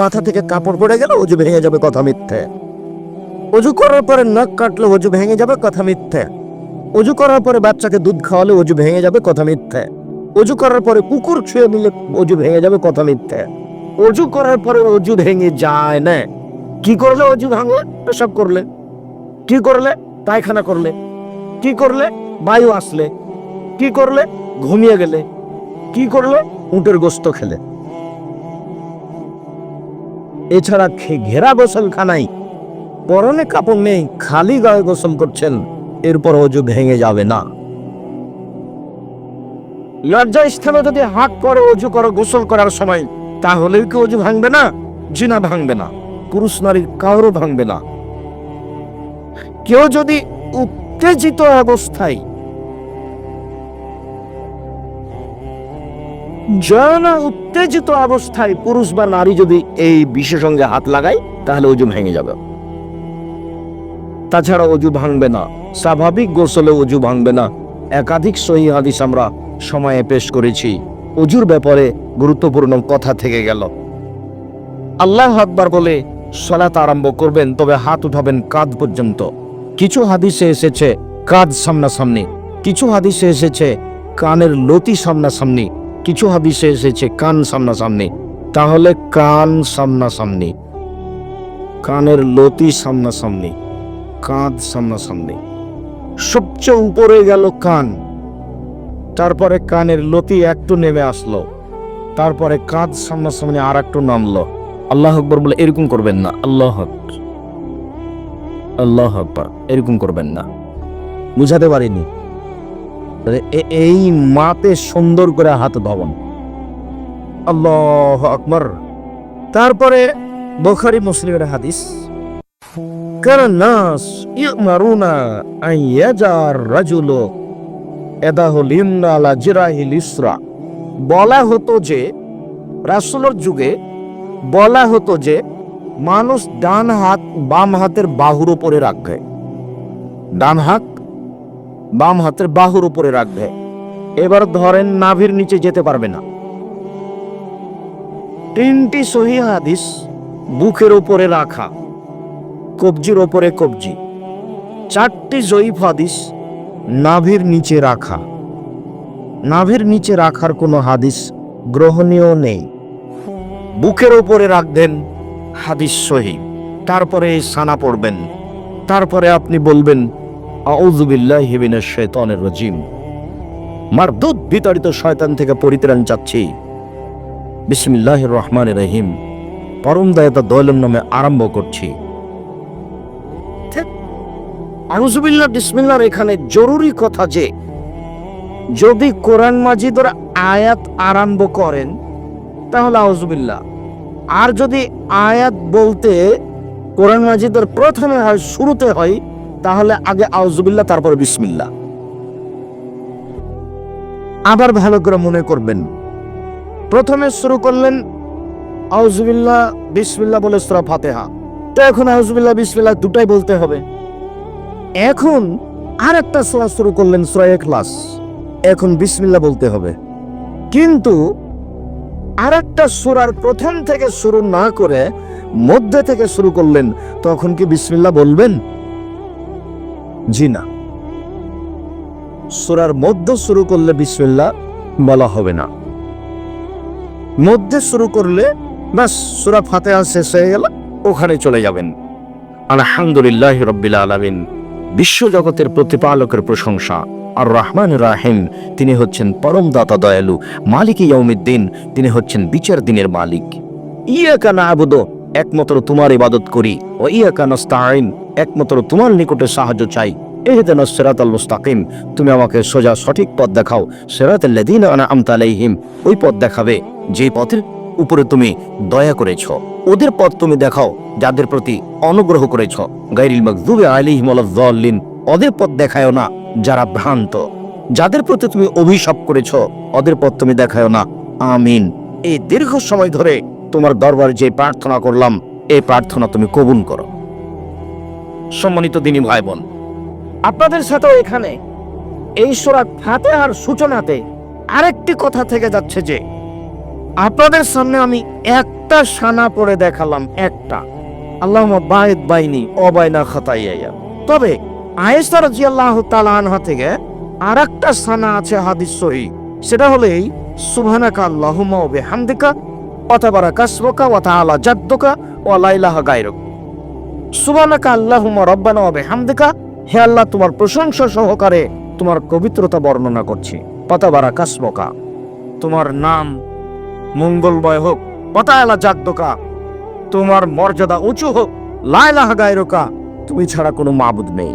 মাথা থেকে কাপড় পড়ে গেল, অজু ভেঙে যাবে কথা মিথ্যে। অজু করার পরে নখ কাটলে অজু ভেঙে যাবে কথা মিথ্যে। অজু করার পরে বাচ্চাকে দুধ খাওয়ালে অজু ভেঙে যাবে কথা মিথ্যে। অজু করার পরে কুকুর ছুঁয়ে নিলে অজু ভেঙে যাবে কথা মিথ্যে। অজু করার পরে অজু ভেঙে যায় না। কি করলে অজু ভাঙলে? পেশাব করলে। কি করলে? পায়খানা করলে। কি করলে? বায়ু আসলে। কি করলে? ঘুমিয়ে গেলে। কি করলে? উটের গোস্ত খেলে। এছাড়া ঘেরা গোসলখানায় পরনে কাপড় নেই, খালি গায়ে গোসল করছেন। এরপর অজু ভেঙে যাবে না। লজ্জা স্থানে যদি হাত করে অজু করো গোসল করার সময়, তাহলেও কি অজু ভাঙবে না? জিনা ভাঙবে না। পুরুষ নারীর কারও ভাঙবে না। কেউ যদি উত্তেজিত অবস্থায় জানা উত্তেজিত অবস্থায় পুরুষ বা নারী যদি এই বিশেষ অঙ্গে হাত লাগায়, তাহলে অজু ভেঙে যাবে। তাছাড়া অজু ভাঙবে না। স্বাভাবিক গোসলে অজু ভাঙবে না। একাধিক সহি হাদিস আমরা সময়ে পেশ করেছি। অজুর ব্যাপারে গুরুত্বপূর্ণ কথা থেকে গেল। আল্লাহ আকবার বলে, সলাত আরম্ভ করবেন, তবে হাত উঠাবেন কাঁধ পর্যন্ত। কিছু হাদিসে এসেছে, কাঁধ সামনাসামনি। কিছু হাদিসে এসেছে, কানের লতি সামনাসামনি। কিছু হাদিসে এসেছে, কান সামনাসামনি। তাহলে কান সামনাসামনি। কানের লতি সামনাসামনি, কাঁধ সামনাসামনি। সবচেয়ে উপরে গেল কান। তারপরে কানের লতি একটু নেমে আসলো। তারপরে কাঁধ সামনাসামনি আর একটু নামলো। আল্লাহ আকবর বলে, এরকম করবেন না। আল্লাহ আল্লাহ আকবর, এরকম করবেন না। বুঝাতে পারিনি। এই মাতে সুন্দর করে হাত ধবন আল্লাহ আকবর। তারপরে বোখারি মুসলিমের হাদিস কারণ নাস ইয়ামারুনা আন ইয়াজার রাজুলু এদাহুল ইমনা আলা জিরাহিল ইসরা। বলা হতো যে, রাসূলের যুগে বলা হতো যে, মানুষ ডান হাত বাম হাতের বাহুর উপরে রাখবে ডান হাত বাম হাতের বাহুর উপরে রাখবে। এবার ধরেন নাভির নিচে যেতে পারবে না। তিনটি সহি হাদিস বুকের উপরে রাখা, কবজির ওপরে কবজি। চারটি জয়ীফ হাদিস নাভির নিচে রাখা। নাভির নিচে রাখার কোনো হাদিস গ্রহণীয় নেই। বুকের ওপরে রাখবেন হাদিস সহি। তারপরে সানা পড়বেন। তারপরে আপনি বলবেন মারদুদ বিতাড়িত শয়তান থেকে পরিত্রাণ চাচ্ছি। বিসমিল্লাহ রহমান রহিম। পরম দায়তা দোলম নামে আরম্ভ করছি। এখানে জরুরি কথা যে, যদি কোরআন মাজিদের আয়াত আরম্ভ করেন, তাহলে আউজুবিল্লাহ আর যদি আয়াত বলতে কোরআন মাজিদের প্রথমে হয়, শুরুতে হয় তাহলে আগে আউজুবিল্লাহ তারপর বিসমিল্লাহ। আবার ভালো করে মনে করবেন। প্রথমে শুরু করলেন আউজুবিল্লাহ বিসমিল্লাহ বলে সুরা ফাতেহা। তো এখন আউজুবিল্লাহ বিসমিল্লাহ দুটাই বলতে হবে। এখন আর একটা সোয়া শুরু করলেন, সুরা এখলাস এখন বিসমিল্লা বলতে হবে। কিন্তু আর একটা সুরার প্রথম থেকে শুরু না করে মধ্যে থেকে শুরু করলেন, তখন কি বিসমিল্লা বলবেন? জি না। সুরার মধ্য শুরু করলে বিসমিল্লাহ বলা হবে না। মধ্যে শুরু করলে বাস সুরা ফাতেহা শেষ হয়ে গেল, ওখানে চলে যাবেন। আলহামদুলিল্লাহ রব্বিল আলামিন, বিশ্বজগতের প্রতিপালকের প্রশংসা। আর রহমান রাহিম, তিনি হচ্ছেন পরম দাতা দয়ালু। মালিক ইয়ৌমিদ্দিন তিনি হচ্ছেন বিচার দিনের মালিক। ইয়াকা না আবুদ একমাত্র তোমার ইবাদত করি। ও ইয়াকা নস্তাইন একমাত্র তোমার নিকটে সাহায্য চাই। এহদান সিরাতাল মুস্তাকিম, তুমি আমাকে সোজা সঠিক পথ দেখাও। লাযিনা আনআমতা আলাইহিম, ওই পথ দেখাবে যে পথের উপরে তুমি দয়া করেছ। ওদের পথ তুমি দেখাও, যাদের প্রতি অনুগ্রহ করেছ। গাইরিল মাগযুবি আলাইহিম ওয়ালাদ-দাল্লিন ওদের পথ দেখায়ও না, যারা ভ্রান্ত। যাদের প্রতি তুমি অভিশাপ করেছ, ওদের পথ তুমি দেখায়ও না। আমিন। এই দীর্ঘ সময় ধরে তোমার দরবারে যে প্রার্থনা করলাম, এই প্রার্থনা তুমি কবুল করো। সম্মানিত দিনী ভাই বোন আপনাদের সাথেও এখানে এই সোরা ফাতেহার সূচনাতে আরেকটি কথা থেকে যাচ্ছে যে, আপনাদের সামনে আমি একটা সানা পড়ে দেখালাম, একটা। আল্লাহ বায়েদ বাইনি অবায়না খাতাইয়া তবে আয়েশা রাদিয়াল্লাহু তাআলা আনহা থেকে আর একটা সানা আছে হাদিস সহি। সেটা হলো এই, সুবহানাকা আল্লাহুম্মা ওয়া বিহামদিকা তাবারাকা ইসমুকা ওয়া তাআলা জাদ্দুকা ওয়া লা ইলাহা গায়রুক। সুবহানাকা আল্লাহুম্মা রব্বানা ওয়া বিহামদিকা। হে আল্লাহ, তোমার প্রশংসা সহকারে তোমার পবিত্রতা বর্ণনা করছি। পাতাবারা কাসমকা তোমার নাম মঙ্গলময় হোক, পতায়ালা জাগদোকা। তোমার মর্যাদা উঁচু হোক লাইলাহা গায়রোকা। তুমি ছাড়া কোনো মাবুদ নেই।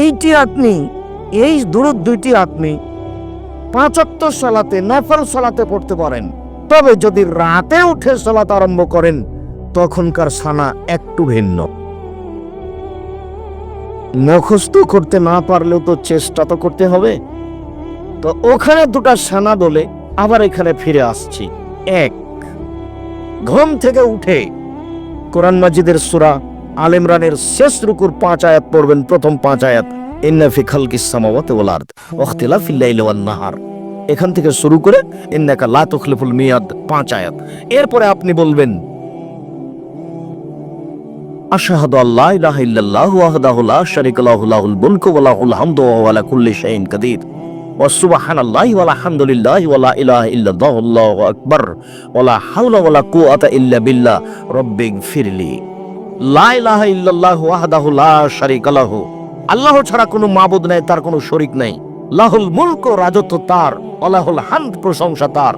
এইটি আপনি এই দূরত দুইটি আপনি পাঁচাত্তর সালাতে, নফল সালাতে পড়তে পারেন। তবে যদি রাতে উঠে সালাত আরম্ভ করেন তখনকার সানা একটু ভিন্ন। মুখস্থ করতে না পারলেও তো চেষ্টা তো করতে হবে। তো ওখানে দুটা সানা দলে আবার এখানে ফিরে আসছি। এক, ঘুম থেকে উঠে কোরআন মাজিদের সুরা আল ইমরানের শেষ রুকুর পাঁচ আয়াত পড়বেন, প্রথম পাঁচ আয়াত, ইন্না ফি খালকিস সামাওয়াতি ওয়াল আরদ ওয়ান নাহার। এখান থেকে শুরু করে ইন্নাকা লা তুখলিফুল মিয়াদ পাঁচ আয়াত। এরপরে আপনি বলবেন আশহাদু আল্লা ইলাহা ইল্লাল্লাহু ওয়াহদাহু লা শারীকা লাহু, লাহুল মুলকু ওয়া লাহুল হামদু ওয়া আলা কুল্লি শাইইন কাদির। ওয়া সুবহানাল্লাহি ওয়া আলহামদুলিল্লাহি ওয়া লা ইলাহা ইল্লাল্লাহু, আল্লাহু আকবার। ওয়া লা হাওলা ওয়া লা কুওয়াতা ইল্লা বিল্লাহ। রব্বিগফিরলি লা ইলাহা ইল্লাল্লাহু ওয়াহদাহু লা শারীকা লাহু। আল্লাহ ছাড়া কোনো মাবুদ নাই, তার কোনো শরীক নাই। লাহুল মুলক রাজত্ব তার ওয়ালাহুল হামদ প্রশংসা তার।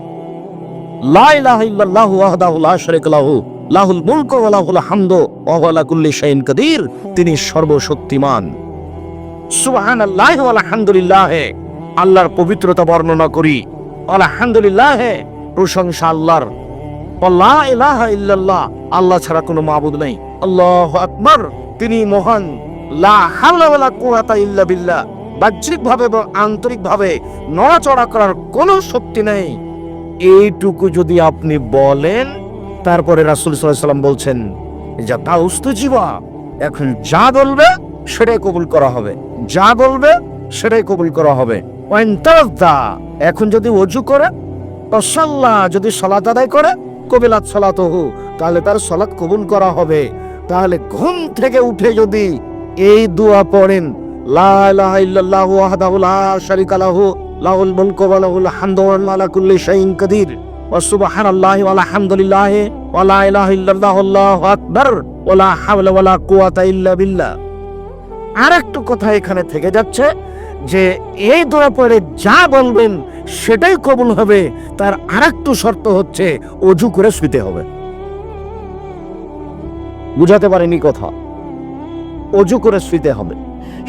লা ইলাহা ইল্লাল্লাহু ওয়াহদাহু লা শারীকা লাহু। লাহুল মুলক ওয়া লাহুল হামদু ওয়া আলা কুল্লি শাইইন কাদির। তিনি সর্বশক্তিমান। সুবহানাল্লাহি ওয়া আলহামদুলিল্লাহ। আল্লাহর পবিত্রতা বর্ণনা করি। আলহামদুলিল্লাহ, প্রশংসা আল্লাহর। লা ইলাহা ইল্লাল্লাহ, আল্লাহ ছাড়া কোনো মাবুদ নেই। আল্লাহু আকবার, তিনি মহান। লা হাওলা ওয়ালা কুওয়াতা ইল্লা বিল্লাহ। বাহ্যিকভাবে এবং আন্তরিকভাবে নড়াচড়া করার কোনো শক্তি নেই। এইটুকু যদি আপনি বলেন তারপরে রাসুল সাল্লাম বলছেন, যা তাউস্তু জীবা এখন যা বলবে সেটাই কবুল করা হবে। যা বলবে সেটাই কবুল করা হবে। এখন যদি অজু করে তসাল্লাহ যদি সলাত আদায় করে, কবিলাত সলাতহু, তাহলে তার সলাত কবুল করা হবে। তাহলে ঘুম থেকে উঠে যদি এই দোয়া পড়েন লাহু, লাহুল মুলকু ওয়া লাহুল কুল্লি শাইইন কাদির। ওয়া সুবহানাল্লাহি ওয়া আলহামদুলিল্লাহি ওয়া লা ইলাহা ইল্লাল্লাহু আল্লাহু আকবার ওয়া লা হাওলা ওয়া লা কুওয়াতা ইল্লা বিল্লাহ। আরেকটু কথা এখানে থেকে যাচ্ছে যে এই দোয়া যা বলবেন সেটাই কবুল হবে, তার আরেকটু শর্ত হচ্ছে অজু করে শুতে হবে। বুঝাতে পারেনি কথা। অজু করে শুতে হবে।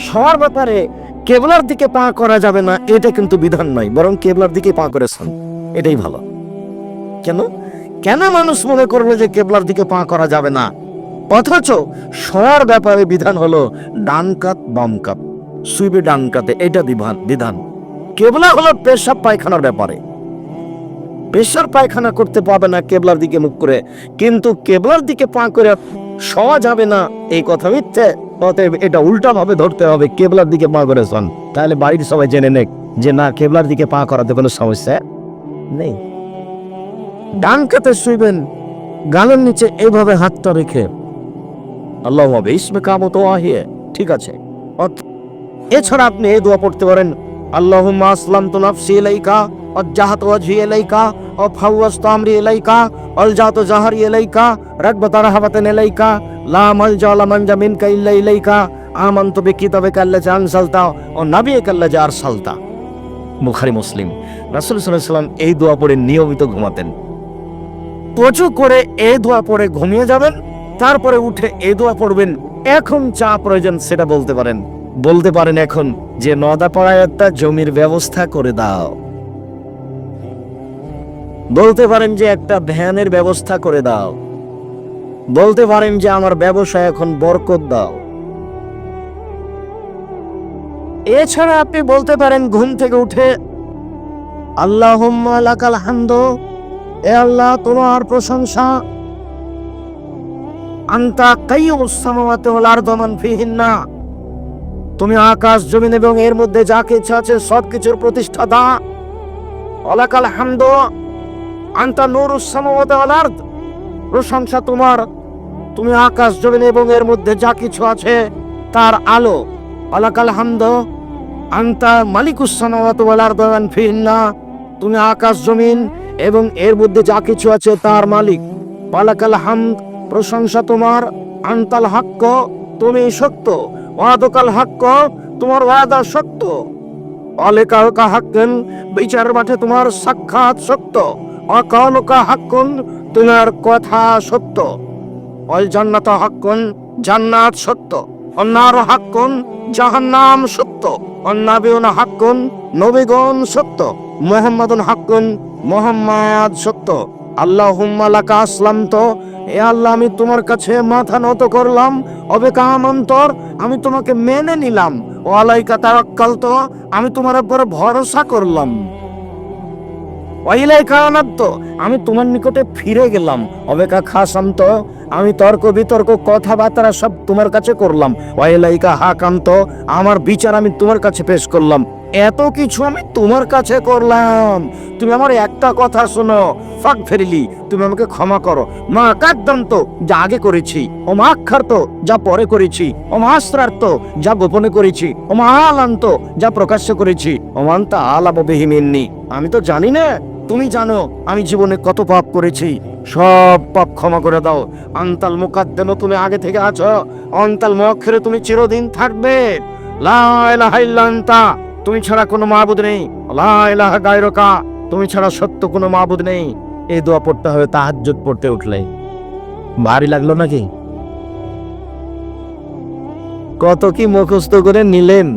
সবার ব্যাপারে কেবলার দিকে পা করা যাবে না, এটা কিন্তু বিধান নয়, বরং কেবলার দিকে পা করেছেন এটাই ভালো। কেন? কেন মানুষ মনে করবে যে কেবলার দিকে পা করা যাবে না? অথচ সবার ব্যাপারে বিধান হলো ডান কাত, বাম কাত। সুইবে ডান কাতে, এটা বিধান বিধান। কেবলা হলো পেশাব পায়খানার ব্যাপারে। পেশার পায়খানা করতে পাবে না কেবলার দিকে মুখ করে। কিন্তু কেবলার দিকে পা করে শোয়া যাবে না, এই কথা মিথ্যে? অতএব এটা উল্টা ভাবে ধরতে হবে, কেবলার দিকে পা করে শোন। তাহলে বাড়ির সবাই জেনে নেক যে না, কেবলার দিকে পা করাতে কোনো সমস্যা নেই। ডান কাতে শুইবেন গালের নিচে এইভাবে হাতটা রেখে। আল্লাহ হবে ইসমে কামত আহিয়ে ঠিক আছে। এছাড়া আপনি এই দোয়া পড়তে পারেন আল্লাহুম্মা আসলামতু নাফসি ইলাইকা ওয়াজ্জাহাতু ওয়াজহি ইলাইকা ওয়া ফাওয়াজতু আমরি ইলাইকা আলজাতু জাহরি ইলাইকা রাগবাতা রাহাবাতান ইলাইকা লা মালজা লা মানজা মিনকা ইল্লা ইলাইকা আমানতু বিকিতাবিকা আল্লাযী আনসালতা ওয়া নাবিয়িকা আল্লাযী আরসালতা। বুখারী মুসলিম। রাসূল সাল্লাল্লাহু আলাইহি এই দোয়া পড়ে নিয়মিত ঘুমাতেন। প্রচুর করে এ দোয়া পরে ঘুমিয়ে যাবেন, তারপরে উঠে এ দোয়া পড়বেন এখন চা প্রয়োজন সেটা বলতে পারেন। বলতে পারেন এখন যে নদা পাড়ায় একটা জমির ব্যবস্থা করে দাও। বলতে পারেন যে একটা ভ্যানের ব্যবস্থা করে দাও। বলতে পারেন যে আমার ব্যবসায় এখন বরকত দাও। এছাড়া আপনি বলতে পারেন ঘুম থেকে উঠে আল্লাহ এ আল্লাহ, তোমার প্রশংসা। আন্তা কাইয়ুস সামাওয়াতি ওয়াল আরদ মান ফিহিন্না। তুমি আকাশ, জমিন এবং এর মধ্যে যা কিছু আছে সব কিছুর প্রতিষ্ঠাতা। অলাকাল হামদ। আন্তা নূরুস সামাওয়াতি ওয়াল প্রশংসা তোমার। তুমি আকাশ, জমিন এবং এর মধ্যে যা কিছু আছে, তার আলো। আলাকাল হামদ। আন্তা মালিকুস সামাওয়াতি ওয়াল আরদ ওয়া মান ফিহিন্না। তুমি আকাশ, জমিন এবং এর মধ্যে যা কিছু আছে তার মালিক। পালাকাল হামদ, প্রশংসা তোমার, আন্তাল হাক্ক, তুমি সত্য। ওয়াদকাল হাক্ক, তোমার ওয়াদা সত্য। অলেকালকা হাক্কেন, বিচার মাঠে তোমার সাক্ষাৎ সত্য। অকালকা হাক্কুন তোমার কথা সত্য। অল জান্নাত হাক্কুন, জান্নাত সত্য। অন্যার হাক্কুন জাহান্নাম সত্য, অন্নাবিউন হাক্কুন নবীগণ সত্য, মোহাম্মদুন হাক্কুন মোহাম্মদ সত্য। আল্লাহুম্মা লাকা আসলাম তো এ আল্লাহ আমি তোমার কাছে মাথা নত করলাম অবেকামন্তর আমি তোমাকে মেনে নিলাম, ও আলাইকা তাওয়াক্কাল তো আমি তোমার উপরে ভরসা করলাম। ওয়াইলাই কারণাত্ম আমি তোমার নিকটে ফিরে গেলাম অবেকা খাসান্ত আমি তর্ক বিতর্ক কথাবার্তা সব তোমার কাছে করলাম। ওয়াইলাইকা হাকান্ত, আমার বিচার আমি তোমার কাছে পেশ করলাম। এত কিছু আমি তোমার কাছে করলাম। তুমি আমার একটা কথা শোনো। ফাঁক ফেরিলি, তুমি আমাকে ক্ষমা করো। মা কাদ্দান্ত যা আগে করেছি। ও মা আক্ষার্ত, যা পরে করেছি। ও মা আশ্রার্ত, যা গোপনে করেছি। ও মা আলান্ত, যা প্রকাশ্য করেছি। ও মান্তা আলাপ বেহিমেননি আমি তো জানি না তুমি জানো আমি জীবনে কত পাপ করেছি। সব পাপ ক্ষমা করে দাও। আন্তাল মুকাদ্দেম তুমি আগে থেকে আছো। অন্তাল মক্ষরে তুমি চিরদিন থাকবে। লা ইলাহা ইল্লা তুমি ছাড়া কোনো মাবুদ নেই। লা ইলাহা গায়রুকা, তুমি ছাড়া সত্য কোনো মাবুদ নেই। এই দোয়া পড়তে হবে তাহাজ্জুদ পড়তে উঠলে। ভারী লাগল নাকি? কত কি মুখস্থ করে নিলেন।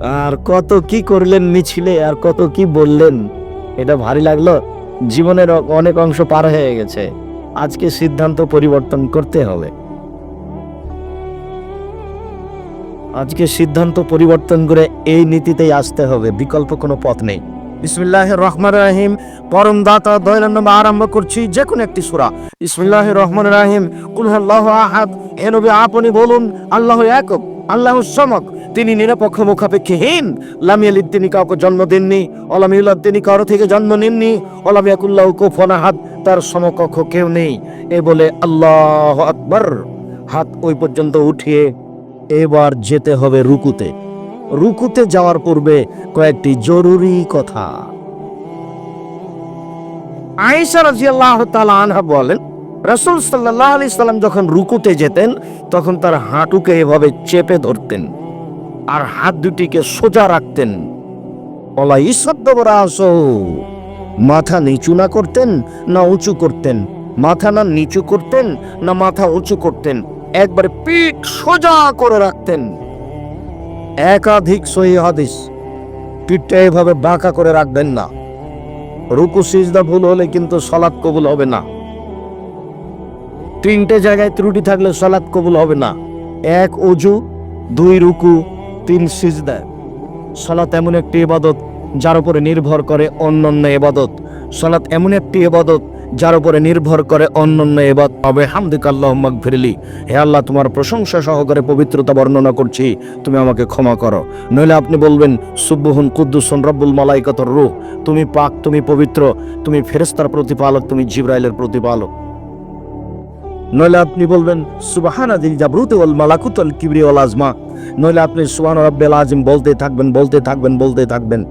আর কত কি করলেন মিছিলে, আর কত কি বললেন, এটা ভারী লাগল। জীবনের অনেক অংশ পার হয়ে গেছে। আজকে সিদ্ধান্ত পরিবর্তন করতে হবে। আজকে সিদ্ধান্ত পরিবর্তন করে এই নীতিতেই আসতে হবে। বিকল্প কোনো পথ নেই। বিসমিল্লাহ রহমান রাহিম। পরম দাতা, দয়ালু আরম্ভ করছি যে কোনো একটি সূরা। বিসমিল্লাহ রহমান রাহিম। কুল আল্লাহ আহাদ। এ নবী আপনি বলুন, আল্লাহ একক, আল্লাহ সমক। তিনি নিরপেক্ষ মুখাপেক্ষীহীন লামিয়ালিদ তিনি কাউকে জন্ম দেননি অলামিউল্লাহ তিনি কারও থেকে জন্ম নেননি, অলামিয়াকুল্লাহ কুফনা হাত তার সমকক্ষ কেউ নেই। এ বলে আল্লাহ আকবর। হাত ওই পর্যন্ত উঠিয়ে এবার যেতে হবে রুকুতে। রুকুতে যাওয়ার পূর্বে কয়েকটি জরুরি কথা। আয়েশা রাজিয়াল্লাহ তাআলা আনহা বলেন, রাসূল সাল্লাল্লাহু আলাইহি সাল্লাম যখন রুকুতে যেতেন, তখন তার হাঁটুকে এভাবে চেপে ধরতেন। আর হাত দুটিকে সোজা রাখতেন। মাথা নিচু না করতেন, না উঁচু করতেন। মাথা না নিচু করতেন, না মাথা উঁচু করতেন। একবারে পিঠ সোজা করে রাখতেন। একাধিক সহি হাদিস পিঠটা এভাবে বাঁকা করে রাখবেন না। রুকু, সিজদা ভুল হলে কিন্তু সলাৎ কবুল হবে না। তিনটে জায়গায় ত্রুটি থাকলে সলাৎ কবুল হবে না। এক অজু দুই রুকু তিন সিজদা। সলাৎ এমন একটি ইবাদত যার উপরে নির্ভর করে অন্যান্য ইবাদত। সলাৎ এমন একটি ইবাদত যার উপরে নির্ভর করে অন্যান্য এবাদ হবে হামদিক আল্লাহ ফিরলি হে আল্লাহ, তোমার প্রশংসা সহকারে পবিত্রতা বর্ণনা করছি। তুমি আমাকে ক্ষমা করো। নইলে আপনি বলবেন সুব্বহুন কুদ্দুসন রব্বুল মালাইকাতর রূহ। তুমি পাক, তুমি পবিত্র। তুমি ফেরেস্তার প্রতিপালক, তুমি জিব্রাইলের প্রতিপালক। নইলে আপনি বলবেন, সুবাহানা দিল জাবরুতে ওয়াল মালাকুত ওয়াল কিবরি ওয়াল আজমা। নইলে আপনি সুবহান রাব্বিল আজিম বলতে থাকবেন বলতে থাকবেন বলতে থাকবেন।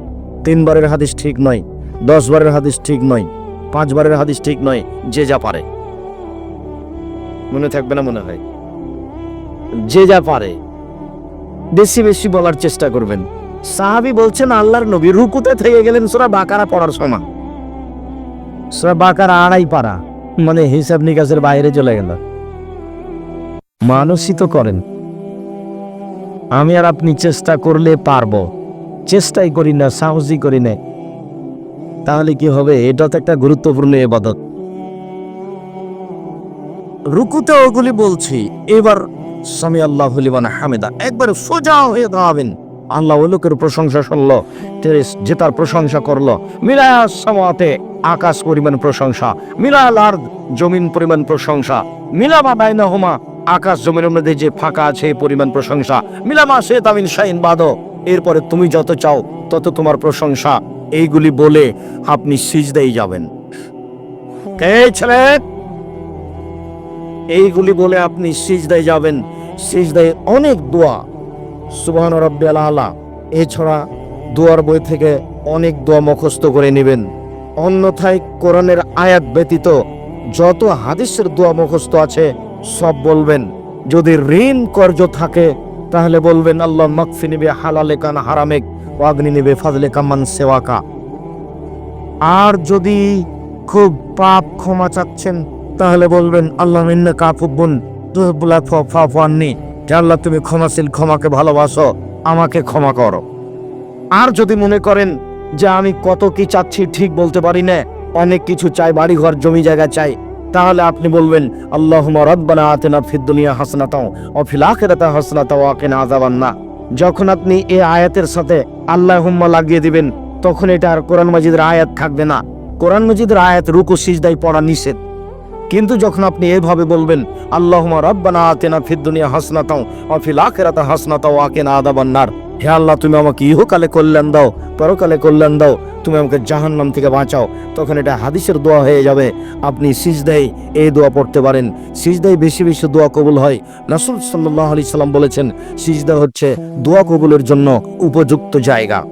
তিনবারের হাদিস ঠিক নয় দশ বারের হাদিস ঠিক নয়, পাঁচবারের হাদিস ঠিক নয়, যে যা পারে। মনে থাকবে না মনে হয়? যে যা পারে, বেশি বেশি বলার চেষ্টা করবেন। সাহাবি বলছেন, আল্লাহর নবী রুকুতে থেকে গেলেন, সোরা বাকারা পড়ার সময়। সোরা বাকারা আড়াই পারা। মানে হিসাব নিকাশের বাইরে চলে গেল। মানুষই তো করেন। আমি আর আপনি চেষ্টা করলে পারব। চেষ্টাই করি না, সাহসই করি না। তাহলে কি হবে? এটা তো একটা গুরুত্বপূর্ণ এবাদত। রুকুতে ওগুলি বলছি, এবার সামি আল্লাহ লিবান হামেদা, একবার সোজা হয়ে দাঁড়াবেন। আল্লাহ ওই লোকের প্রশংসা শুনলো যে তার প্রশংসা করল। মিলায়া সামাতে আকাশ পরিমাণ প্রশংসা, মিলাল আর জমিন পরিমাণ প্রশংসা, মিলামা বাইনা হোমা আকাশ জমিনের মধ্যে যে ফাঁকা আছে পরিমাণ প্রশংসা, মিলামা সে তামিন শাহিন বাদ এরপরে তুমি যত চাও, তত তোমার প্রশংসা, এইগুলি বলে আপনি সিজদাই যাবেন। কে ছেলে? এইগুলি বলে আপনি সিজদায় যাবেন। সিজদায় অনেক দোয়া। সুবহান রব্বিয়াল আলা, এছাড়া দোয়ার বই থেকে অনেক দোয়া মুখস্থ করে নেবেন। অন্যথায় কোরআনের আয়াত ব্যতীত যত হাদিসের দোয়া মুখস্থ আছে, সব বলবেন। যদি ঋণ কর্জ থাকে, তাহলে বলবেন, আল্লাহ মাকফি নিবে, হালালে কান হারামেক, ও আগ্নি নিবে, ফাজলে কামান সেওয়াকা। আর যদি খুব পাপ ক্ষমা চাচ্ছেন, তাহলে বলবেন, আল্লাহ মিন্না কাফুবুন তুহবুলা ফাফাননি যে আল্লাহ, তুমি ক্ষমাশীল, ক্ষমাকে ভালোবাসো, আমাকে ক্ষমা করো। আর যদি মনে করেন যে আমি কত কি চাচ্ছি ঠিক বলতে পারি না। অনেক কিছু চাই বাড়ি ঘর জমি জায়গা চাই। তাহলে আপনি বলবেন আল্লাহ রাব্বানা আতিনা ফিদ দুনিয়া হাসানাতাও ওয়া ফিল আখিরাতি হাসানাতাও ওয়া কিনা যখন আপনি এ আয়াতের সাথে আল্লাহুম্মা লাগিয়ে দিবেন, তখন এটা আর কোরআন মাজিদের আয়াত থাকবে না। কোরআন মাজিদের আয়াত রুকু সিজদাই পড়া নিষেধ। কিন্তু যখন আপনি এভাবে বলবেন, আল্লাহুম্মা রাব্বানা আতিনা ফিদ দুনিয়া হাসনাতাও ওয়া ফিল আখিরাতি হাসনাতাও ওয়া কিনা আযাবান্নার হে আল্লাহ, তুমি আমাকে ইহকালে কল্যাণ দাও, পরকালে কল্যাণ দাও, তুমি আমাকে জাহান্নাম থেকে বাঁচাও। তখন এটা হাদিসের দোয়া হয়ে যাবে। আপনি সিজদাই এই দোয়া পড়তে পারেন। সিজদাই বেশি বেশি দোয়া কবুল হয়। নাসুল সাল্লাহ আলি সাল্লাম বলেছেন, সিজদা হচ্ছে দোয়া কবুলের জন্য উপযুক্ত জায়গা।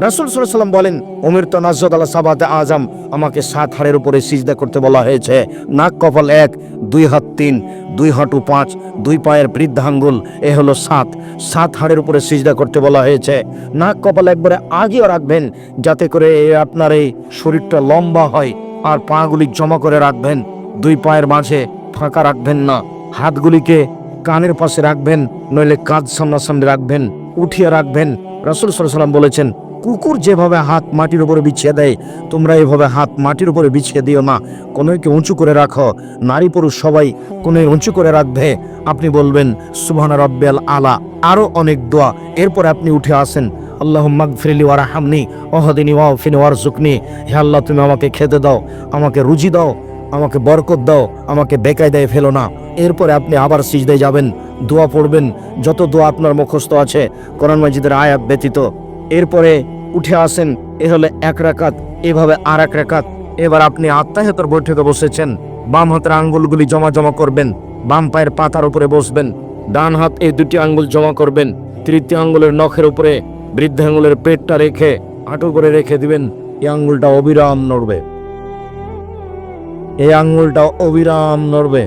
রাসুল সাল্লাম বলেন অমির তো নাজদ আল্লাহ সাবাতে আজম আমাকে সাত হাড়ের উপরে সিজদা করতে বলা হয়েছে। নাক কপাল এক, দুই হাত তিন, দুই হাঁটু পাঁচ, দুই পায়ের বৃদ্ধাঙ্গুল এ হলো সাত। সাত হাড়ের উপরে সিজদা করতে বলা হয়েছে। নাক কপাল একবারে আগেও রাখবেন, যাতে করে আপনার এই শরীরটা লম্বা হয়, আর পাগুলি জমা করে রাখবেন। দুই পায়ের মাঝে ফাঁকা রাখবেন না। হাতগুলিকে কানের পাশে রাখবেন, নইলে কাঁধ সামনাসামনি রাখবেন, উঠিয়ে রাখবেন। রাসুল সাল্লাম বলেছেন কুকুর যেভাবে হাত মাটির উপরে বিছিয়ে দেয়, তোমরা এভাবে হাত মাটির উপরে বিছিয়ে দিও না। কোনোকে উঁচু করে রাখো। নারী পুরুষ সবাই কোনো উঁচু করে রাখবে। আপনি বলবেন, সুবহানা রব্বেল আলা। আরও অনেক দোয়া। এরপর আপনি উঠে আসেন আল্লাহ মাগফিরলি ওয়ারা হামনি ওহদিনী ওয়াফিনি ওয়ার জুকনি হে আল্লাহ, তুমি আমাকে খেতে দাও, আমাকে রুজি দাও, আমাকে বরকত দাও, আমাকে বেকায়দায় ফেলো না। এরপরে আপনি আবার সিজদায় যাবেন, দোয়া পড়বেন। যত দোয়া আপনার মুখস্থ আছে, কোরআন মাজিদের আয়াত ব্যতীত এরপরে উঠে আসেন, এ হলে এক রাকাত, এভাবে আর এক রাকাত। এবার আপনি আত্মাহতর বৈঠকে বসেছেন, বাম হাতের আঙ্গুলগুলি জমা জমা করবেন, বাম পায়ের পাতার উপরে বসবেন, ডান হাত এই দুটি আঙ্গুল জমা করবেন, তৃতীয় আঙ্গুলের নখের উপরে বৃদ্ধ আঙ্গুলের পেটটা রেখে হাঁটু করে রেখে দিবেন, এই আঙ্গুলটা অবিরাম নড়বে। এই আঙ্গুলটা অবিরাম নড়বে।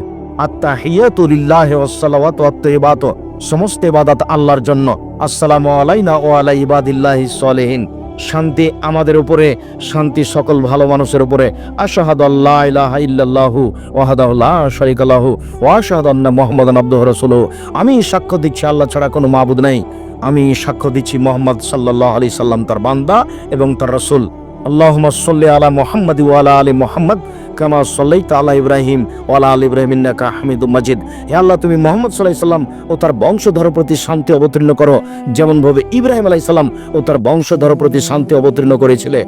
আত্মা হিয়াতুলিল্লাহ ওয়াসসালাওয়াতু ওয়াত সমস্ত ইবাদত আল্লাহর জন্য। আসসালামু আলাইনা ওয়া আলা ইবাদিল্লাহি সলিহিন। শান্তি আমাদের উপরে, শান্তি সকল ভালো মানুষের উপরে। আশহাদু আল্লা ইলাহা ইল্লাল্লাহু ওয়াহদাহু লা শারীকা লাহু ওয়া আশহাদু আন্না মুহাম্মাদান আবদুহু রাসূলুহু। আমি সাক্ষ্য দিচ্ছি, আল্লাহ ছাড়া কোনো মাবুদ নাই। আমি সাক্ষ্য দিচ্ছি মোহাম্মদ সাল্লাল্লাহু আলাইহি সাল্লাম, তার বান্দা এবং তার রাসূল। আল্লাহুম্মা সাল্লি আলা মুহাম্মাদি ওয়া আলা আলি মুহাম্মদ। কামা সাল্লাই আলা ইব্রাহিম ওয়ালা আল ইব্রাহিম ইন্নাকা হামিদুম মাজিদ। হে আল্লাহ, তুমি মোহাম্মদ সাল্লাহ সাল্লাম ও তার বংশধর প্রতি শান্তি অবতীর্ণ করো। যেমনভাবে ইব্রাহিম আলাইহিস ও তার বংশধর প্রতি শান্তি অবতীর্ণ করেছিলে।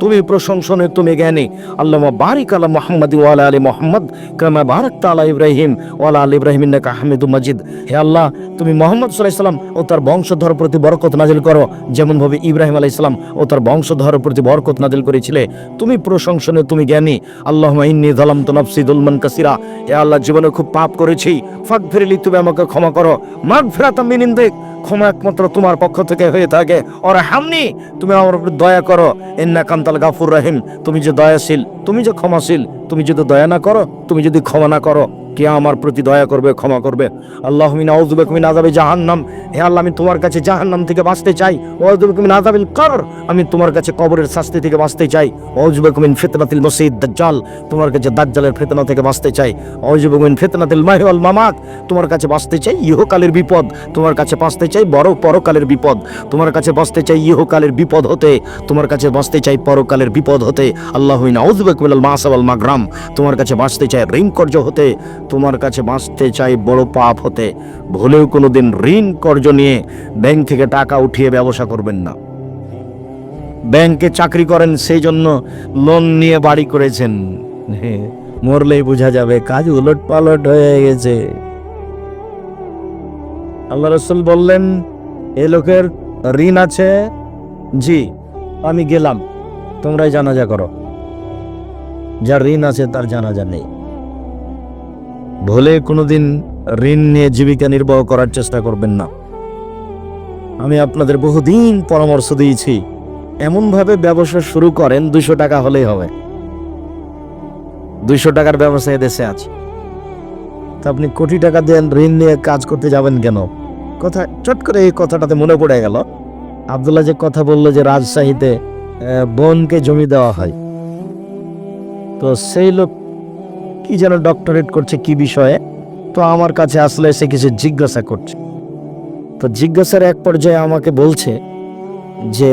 তুমি প্রশংসনে তুমি জ্ঞানী। আল্লাহ বারিক আলা মোহাম্মদ ওয়ালা আলী মোহাম্মদ, কামা বারাক তালা ইব্রাহিম ওয়ালা আল ইব্রাহিম, ইন্নাকা হামিদুম মাজিদ। হে আল্লাহ, তুমি মোহাম্মদ সাল্লাল্লাহু আলাইহি সাল্লাম ও তার বংশধর প্রতি বরকত নাজিল করো। যেমন ভাবে ইব্রাহিম আলাইহিস সালাম ও তার বংশধর প্রতি বরকত নাজিল করেছিলে, তুমি প্রশংসনে তুমি জ্ঞানী। আল্লাহ ইন্নি যালামতু নাফসি দুলমান কাসিরা। হে আল্লাহ, জীবনে খুব পাপ করেছি। ফাগফিরলি তুমি আমাকে ক্ষমা করো। মাগফিরাতাম মিন ইনদিক। ক্ষমা একমাত্র তোমার পক্ষ থেকে হয়ে থাকে। ওর হামনি তুমি আমার উপর দয়া করো। এন্না কান্তাল গাফুর রহিম, তুমি যে দয়াশীল, তুমি যে ক্ষমাশীল, তুমি যদি দয়া না করো, তুমি যদি ক্ষমা না করো। কে আমার প্রতি দয়া করবে, ক্ষমা করবে। আল্লাহ মিন আউযুবিকুমিন আযাবি জাহান্নাম। হে আল্লাহ, আমি তোমার কাছে জাহান্নাম থেকে বাঁচতে চাই। ওয়াউযুবিকুমিন আযাবিল কবর আমি তোমার কাছে কবরের শাস্তি থেকে বাঁচতে চাই। ওয়াউযুবিকুমিন ফিতনাতিল মসিদ দাজ্জাল। তোমার কাছে দাজ্জালের ফিতনা থেকে বাঁচতে চাই। ওয়াউযুবিকুমিন ফিতনাতিল মাহি ওয়াল মামাত। তোমার কাছে বাঁচতে চাই ইহকালের বিপদ। তোমার কাছে বাঁচতে চাই বড় পরকালের বিপদ। তোমার কাছে বাঁচতে চাই ইহকালের বিপদ হতে। তোমার কাছে বাঁচতে চাই পরকালের বিপদ হতে। আল্লাহ আউযুবিকুমিনাল মাসাওয়াল মাগরাম। তোমার কাছে বাঁচতে চাই ঋণ কর্য হতে। তোমার কাছে বাঁচতে চাই বড় পাপ হতে। ভুলেও কোনোদিন ঋণ কর্য নিয়ে ব্যাংক থেকে টাকা উঠিয়ে ব্যবসা করবেন না। ব্যাংকে চাকরি করেন, সেই জন্য লোন নিয়ে বাড়ি করেছেন। মরলেই বোঝা যাবে কাজ উলট পালট হয়ে গেছে। আল্লাহ রসুল বললেন, এ লোকের ঋণ আছে? জি, আমি গেলাম। তোমরাই জানাজা করো। যার ঋণ আছে তার জানাজা নেই। ভুলে কোনোদিন ঋণ নিয়ে জীবিকা নির্বাহ করার চেষ্টা করবেন না। আমি আপনাদের বহুদিন পরামর্শ দিয়েছি, এমনভাবে ব্যবসা শুরু করেন দুশো টাকা হলেই হবে। দুইশো টাকার ব্যবসা দেশে আছে। তা আপনি কোটি টাকা দেন ঋণ নিয়ে কাজ করতে যাবেন কেন? কথা, চট করে এই কথাটাতে মনে পড়ে গেল। আবদুল্লাহ যে কথা বলল যে রাজশাহীতে বোনকে জমি দেওয়া হয়। তো সেই লোক কি যেন ডক্টরেট করছে, কি বিষয়ে? তো আমার কাছে আসলে সে কিছু জিজ্ঞাসা করছে। তো জিজ্ঞাসার এক পর্যায়ে আমাকে বলছে যে,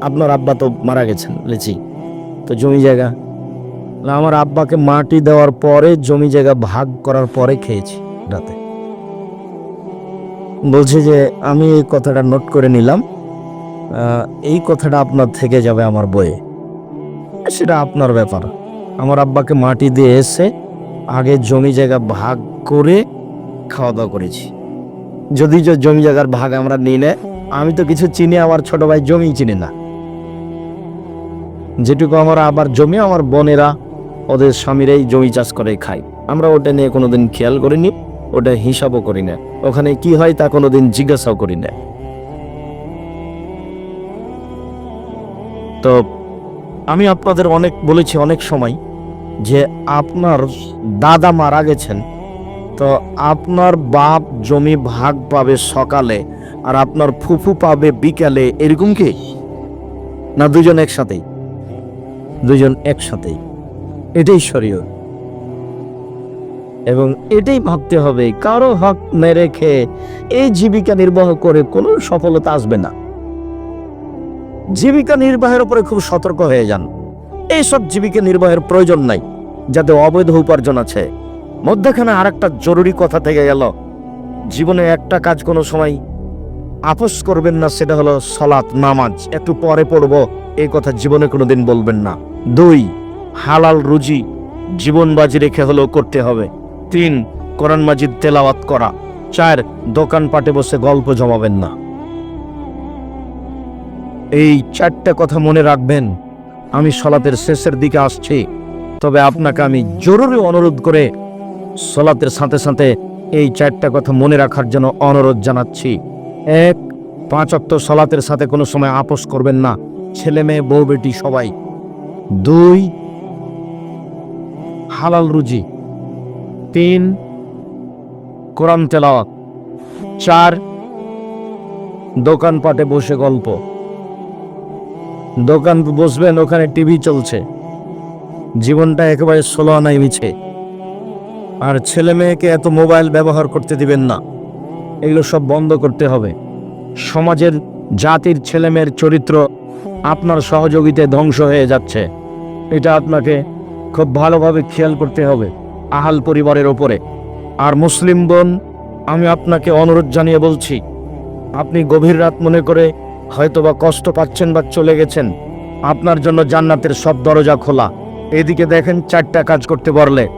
আপনার আব্বা তো মারা গেছেন, লিচি। তো জমি জায়গা। আমার আব্বাকে মাটি দেওয়ার পরে জমি জায়গা ভাগ করার পরে খেয়েছি রাতে। বলছে যে, আমি এই কথাটা নোট করে নিলাম। এই কথাটা আপনার থেকে যাবে আমার বইয়ে। সেটা আপনার ব্যাপার। আমার আব্বাকে মাটি দিয়ে এসে আগে জমি জায়গা ভাগ করে খাওয়া দাওয়া করেছি। যদি জমি জায়গার ভাগ আমরা নিলে আমি তো কিছু চিনি, আমার ছোট ভাই জমি চিনি না। যেটুকু আমার আবার জমি, আমার বোনেরা, ওদের স্বামীরাই জমি চাষ করে খায়। আমরা ওটা নিয়ে কোনোদিন খেয়াল করিনি, ওটা হিসাবও করি না। ওখানে কি হয় তা কোনোদিন জিজ্ঞাসাও করি না। তো আমি আপনাদের অনেক বলেছি অনেক সময় যে আপনার দাদা মারা গেছেন, তো আপনার বাপ জমি ভাগ পাবে সকালে আর আপনার ফুফু পাবে বিকালে, এরকম কি? না দুজন একসাথেই দুজন একসাথেই এটাই শরীয়। এবং এটাই ভাবতে হবে, কারও হক মেরে খেয়ে এই জীবিকা নির্বাহ করে কোনো সফলতা আসবে না। জীবিকা নির্বাহের উপরে খুব সতর্ক হয়ে যান। এইসব জীবিকা নির্বাহের প্রয়োজন নাই, যাতে অবৈধ উপার্জন আছে। মধ্যখানে আর একটা জরুরি কথা থেকে গেল। জীবনে একটা কাজ কোনো সময় আপোষ করবেন না, সেটা হলো সলাৎ নামাজ। একটু পরে পড়ব, এই কথা জীবনে কোনোদিন বলবেন না। দুই, হালাল রুজি জীবন বাজি রেখে হলেও করতে হবে। তিন, কোরআন মাজিদ তেলাওয়াত করা। চার, দোকানপাটে বসে গল্প জমাবেন না। এই চারটা কথা মনে রাখবেন। আমি সলাতের শেষের দিকে আসছি। তবে আপনাকে আমি জরুরি অনুরোধ করে সলাতের সাথে সাথে এই চারটা কথা মনে রাখার জন্য অনুরোধ জানাচ্ছি। এক, পাঁচ অক্ত সলাতের সাথে কোনো সময় আপোষ করবেন না। ছেলে মেয়ে, বউ, বেটি, সবাই। দুই, হালাল রুজি। তিন, কোরআন তেলাওয়াত। চার, দোকানপাটে বসে গল্প। দোকান বসবেন, ওখানে টিভি চলছে। জীবনটা একেবারে ষোলো আনাই মিছে। আর ছেলে মেয়েকে এত মোবাইল ব্যবহার করতে দিবেন না। এগুলো সব বন্ধ করতে হবে। সমাজের, জাতির ছেলেমেয়ের চরিত্র আপনার সহযোগিতায় ধ্বংস হয়ে যাচ্ছে। এটা আপনাকে খুব ভালোভাবে খেয়াল করতে হবে, আহাল পরিবারের ওপরে। আর মুসলিম বোন, আমি আপনাকে অনুরোধ জানিয়ে বলছি, আপনি গভীর রাত মনে করে হয়তোবা কষ্ট পাচ্ছেন বা চলে গেছেন। আপনার জন্য জান্নাতের সব দরজা খোলা। এদিকে দেখেন চারটা কাজ করতে পারলে।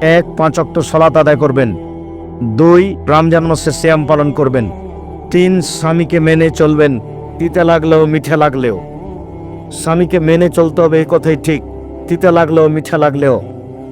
এক, পাঁচ অক্ট সলাত আদায় করবেন। দুই, রমজান মাসে শ্যাম পালন করবেন। তিন, স্বামীকে মেনে চলবেন। তিতে লাগলেও মিঠে লাগলেও। স্বামীকে মেনে চলতে হবে এই কথাই ঠিক। তিতে লাগলেও মিঠা লাগলেও।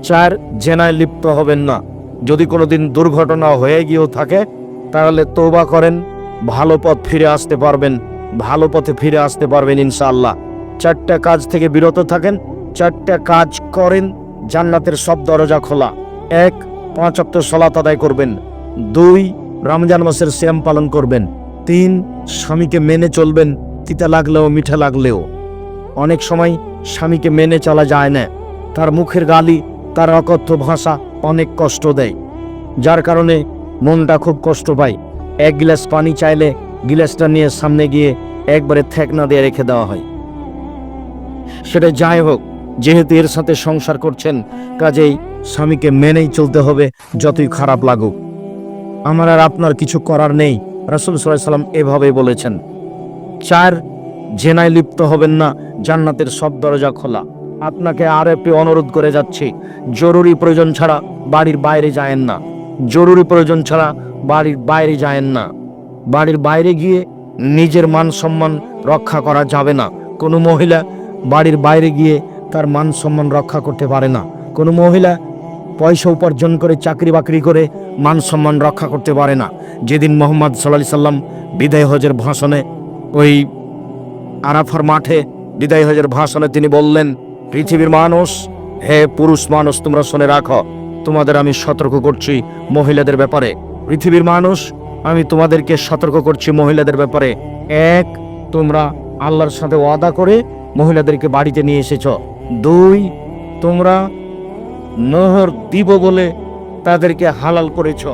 চার, জেনায় লিপ্ত হবেন না। যদি কোনোদিন দুর্ঘটনা হয়ে গিয়েও থাকে, তাহলে তৌবা করেন। ভালো পথ ফিরে আসতে পারবেন। ভালো পথে ফিরে আসতে পারবেন ইনশাআল্লাহ। চারটা কাজ থেকে বিরত থাকেন, চারটা কাজ করেন, জান্নাতের সব দরজা খোলা। এক, পাঁচ অক্ট সলাত আদায় করবেন। দুই, রমজান মাসের শ্যাম পালন করবেন। তিন, স্বামীকে মেনে চলবেন, তিতা লাগলেও মিঠা লাগলেও। অনেক সময় স্বামীকে মেনে চলা যায় না। তার মুখের গালি, তার অকথ্য ভাষা অনেক কষ্ট দেয়। যার কারণে মনটা খুব কষ্ট পায়। এক গ্লাস পানি চাইলে গিলাসটা নিয়ে সামনে গিয়ে একবারে থেকনা দিয়ে রেখে দেওয়া হয়। সেটা যাই হোক, যেহেতু এর সাথে সংসার করছেন, কাজেই স্বামীকে মেনেই চলতে হবে, যতই খারাপ লাগুক। আমার আর আপনার কিছু করার নেই, রাসুল সাল্লাম এভাবে বলেছেন। চার, জেনায় লিপ্ত হবেন না, জান্নাতের সব দরজা খোলা। আপনাকে আর একটি অনুরোধ করে যাচ্ছি, জরুরি প্রয়োজন ছাড়া বাড়ির বাইরে যায়েন না। জরুরি প্রয়োজন ছাড়া বাড়ির বাইরে যায়েন না। বাড়ির বাইরে গিয়ে নিজের মান সম্মান রক্ষা করা যাবে না। কোনো মহিলা বাড়ির বাইরে গিয়ে তার মান সম্মান রক্ষা করতে পারে না। কোনো মহিলা পয়সা উপার্জন করে, চাকরি বাকরি করে মান সম্মান রক্ষা করতে পারে না। যেদিন মোহাম্মদ সাল্লাহ সাল্লাম বিদায় হজের ভাষণে ওই আরাফার মাঠে বিদায় হজের ভাষণে তিনি বললেন, পৃথিবীর মানুষ, হে পুরুষ মানুষ, তোমরা শুনে রাখো, তোমাদের আমি সতর্ক করছি মহিলাদের ব্যাপারে। পৃথিবীর মানুষ আমি তোমাদেরকে সতর্ক করছি মহিলাদের ব্যাপারে। এক, তোমরা আল্লাহর সাথে ওয়াদা করে মহিলাদেরকে বাড়িতে নিয়ে এসেছ। দুই, তোমরা নহর দিব বলে তাদেরকে হালাল করেছ।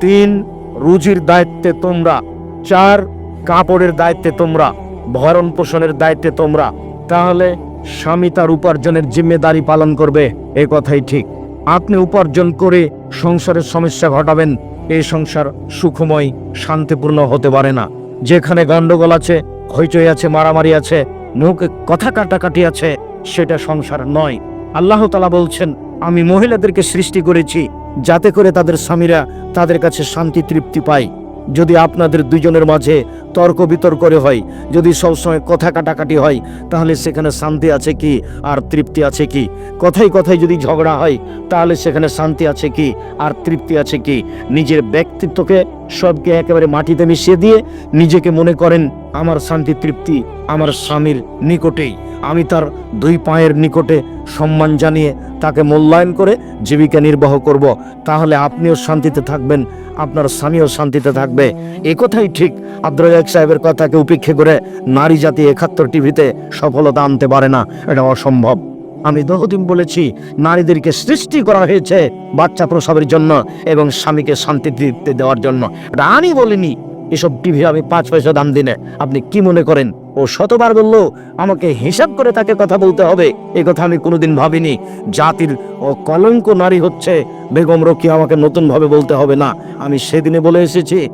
তিন, রুজির দায়িত্বে তোমরা। চার, কাপড়ের দায়িত্বে তোমরা। ভরণ পোষণের দায়িত্বে তোমরা। তাহলে স্বামী তার উপার্জনের জিম্মেদারি পালন করবে। এ কথাই ঠিক। আপনি উপার্জন করে সংসারের সমস্যা ঘটাবেন। এই সংসার সুখময়, শান্তিপূর্ণ হতে পারে না। যেখানে গণ্ডগোল আছে, হইচই আছে, মারামারি আছে, মুখে কথা কাটাকাটি আছে, সেটা সংসার নয়। আল্লাহ তালা বলছেন, আমি মহিলাদেরকে সৃষ্টি করেছি যাতে করে তাদের স্বামীরা তাদের কাছে শান্তি, তৃপ্তি পায়। যদি আপনাদের দুজনের মাঝে তর্ক বিতর্করে হয়, যদি সবসময় কথা কাটাকাটি হয়, তাহলে সেখানে শান্তি আছে কি আর তৃপ্তি আছে কি? কথাই কথাই যদি ঝগড়া হয়, তাহলে সেখানে শান্তি আছে কি আর তৃপ্তি আছে কি? নিজের ব্যক্তিত্বকে সবকে একেবারে মাটিতে মিশিয়ে দিয়ে নিজেকে মনে করেন, আমার শান্তি তৃপ্তি আমার স্বামীর নিকটেই। আমি তার দুই পায়ের নিকটে সম্মান জানিয়ে তাকে মূল্যায়ন করে জীবিকা নির্বাহ করব। তাহলে আপনিও শান্তিতে থাকবেন, আপনার স্বামীও শান্তিতে থাকবে। এ কথাই ঠিক। আব্দুল রাজাক সাহেবের কথাকে উপেক্ষা করে নারী জাতি একাত্তর টিভিতে সফলতা আনতে পারে না। এটা অসম্ভব। আমি বহুদিন বলেছি, নারীদেরকে সৃষ্টি করা হয়েছে বাচ্চা প্রসবের জন্য এবং স্বামীকে শান্তি তৃপ্তি দেওয়ার জন্য। এটা আমি বলিনি। এসব টিভি আমি পাঁচ পয়সা দাম দিনে। আপনি কি মনে করেন? ও শতবার বলল, আমাকে হিসাব করে তাকে কথা বলতে হবে। এ কথা আমি কোনোদিন ভাবিনি। জাতির ও কলঙ্ক নারী হচ্ছে। বেগম রকি আমাকে নতুনভাবে বলতে হবে না। আমি সেদিনে বলে এসেছি,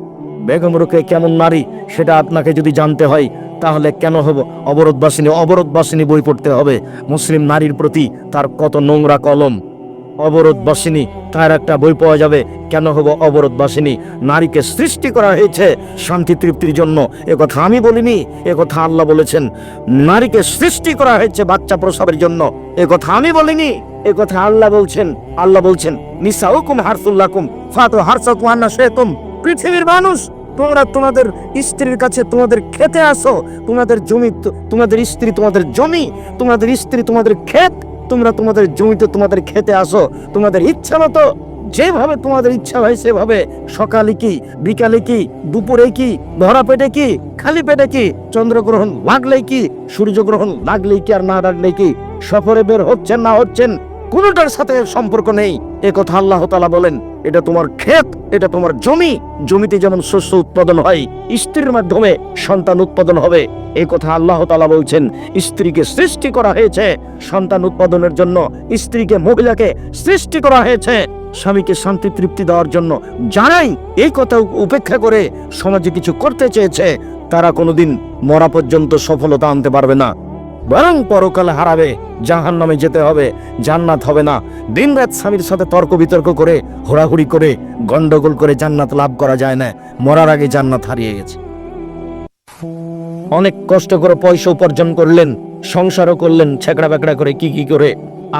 বেগম রোকে কেমন নারী? সেটা আপনাকে যদি জানতে হয়, তাহলে কেন হব? অবরোধবাসিনী অবরোধবাসিনী বই পড়তে হবে। মুসলিম নারীর প্রতি তার কত নোংরা কলম। অবরোধবাসিনী, তার একটা বই পাওয়া যাবে। কেন হব অবরোধবাসিনী? নারীকে সৃষ্টি করা হয়েছে শান্তি তৃপ্তির জন্য। কথা আমি বলিনি কথা আল্লাহ বলেছেন। নারীকে সৃষ্টি করা হয়েছে বাচ্চা প্রসবের জন্য। কথা আমি বলিনি কথা আল্লাহ বলছেন। আল্লাহ বলছেন নিসা হুকুম হারসুল্লাকুম, ফাতো হারসাকুম আন্না পৃথিবীর মানুষ, তোমরা তোমাদের স্ত্রীর কাছে তোমাদের খেতে আসো। তোমাদের জমি, তোমাদের স্ত্রী তোমাদের জমি, তোমাদের স্ত্রী তোমাদের ক্ষেত তোমরা তোমাদের জমিতে তোমাদের খেতে আসো, তোমাদের ইচ্ছা মতো যেভাবে তোমাদের ইচ্ছা হয় সেভাবে সকালে কি, বিকালে কি, দুপুরে কি, ধরা পেটে কি, খালি পেটে কি, চন্দ্রগ্রহণ লাগলেই কি, সূর্যগ্রহণ লাগলেই কি আর না লাগলেই কি, সফরে বের হচ্ছেন না হচ্ছেন কোনোটার সাথে সম্পর্ক নেই। এ কথা আল্লাহ তালা বলেন, এটা তোমার ক্ষেত, এটা তোমার জমি। জমিতে যেমন শস্য উৎপাদন হয়, স্ত্রীর মাধ্যমে সন্তান উৎপাদন হবে। এই কথা আল্লাহ তালা বলছেন, স্ত্রীকে সৃষ্টি করা হয়েছে, সন্তান উৎপাদনের জন্য স্ত্রীকে মহিলাকে সৃষ্টি করা হয়েছে। স্বামীকে শান্তি তৃপ্তি দেওয়ার জন্য যারাই এই কথা উপেক্ষা করে সমাজে কিছু করতে চেয়েছে, তারা কোনোদিন মরা পর্যন্ত সফলতা আনতে পারবে না। বরং পরকালে হারাবে জাহান নামে যেতে হবে, জান্নাত হবে না। দিনরাত স্বামীর সাথে তর্ক বিতর্ক করে হোড়াহুড়ি করে, গন্ডগোল করে জান্নাত লাভ করা যায় না। মরার আগে জান্নাত হারিয়ে গেছে। অনেক কষ্ট করে পয়সা উপার্জন করলেন, সংসারও করলেন ছেঁকড়া বেকড়া করে কি কি করে।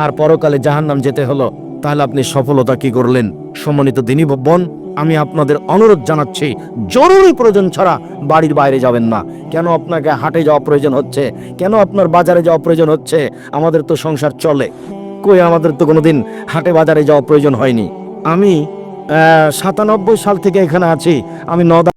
আর পরকালে জাহান্নাম যেতে হলো, তাহলে আপনি সফলতা কি করলেন? সম্মানিত দিনী বোন আমি আপনাদের অনুরোধ জানাচ্ছি, জরুরি প্রয়োজন ছাড়া বাড়ির বাইরে যাবেন না। কেন আপনাকে হাটে যাওয়া প্রয়োজন হচ্ছে? কেন আপনার বাজারে যাওয়া প্রয়োজন হচ্ছে? আমাদের তো সংসার চলে। কই আমাদের তো কোনোদিন হাটে বাজারে যাওয়া প্রয়োজন হয়নি। আমি সাতানব্বই সাল থেকে এখানে আছি। আমি নদা